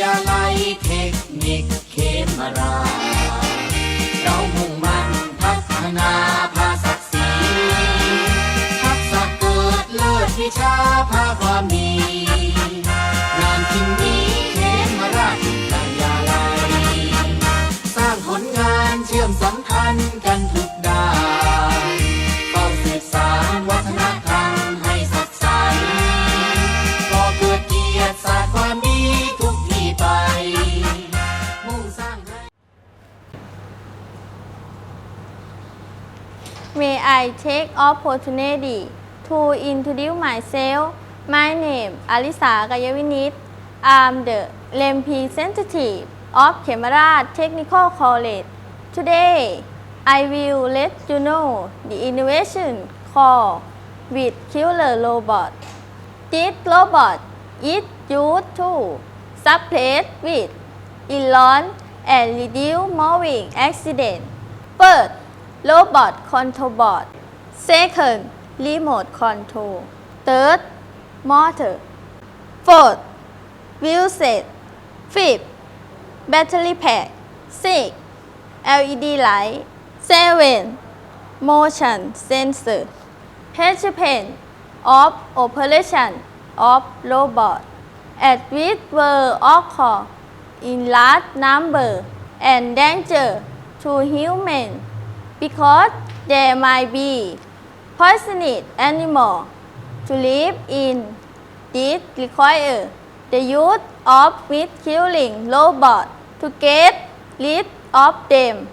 ยาลัยเทคนิคเคมรา เรามุ่งมั่นพัฒนาภาศักดิ์ศีทักษะเกิดเลิศวิชาภาความมีงานทิ้นี้เคมราชวิทยาลัย สร้างผลงานเชื่อมสัมพันธ์กันทุก May I take opportunity to introduce myself? My name Alisa Gayavinit. I'm the representative of Kemara Technical College. Today, I will let you know the innovation called with killer robot. This robot is used to suppress with Elon and reduce moving accident. First, robot control board. Second, remote control. Third, motor. Fourth, wheel set. Fifth, battery pack. Six, LED light. Seven, motion sensor. Participant of operation of robot at which were occur in large number and danger to human because there might be poisonous animal to live in. This require the use of meat killing robot to get rid of them.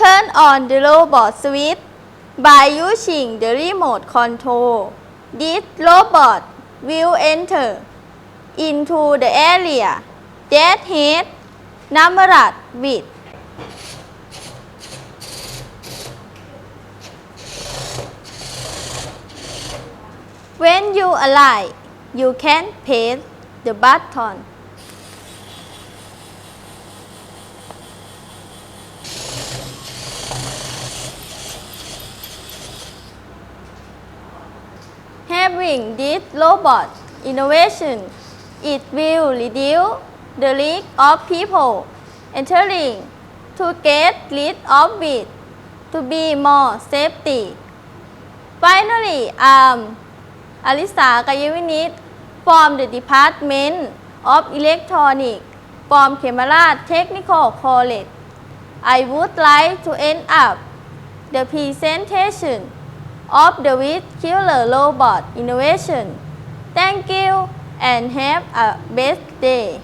Turn on the robot switch by using the remote control. This robot will enter into the area that has numbered with When you alight, you can press the button. Having this robot innovation, it will reduce the risk of people entering to get rid of it to be more safety. Finally, um, I'm Alisa Kayevinit from the Department of Electronics from Kemara Technical College. I would like to end up the presentation of the Killer Robot Innovation. Thank you and have a best day.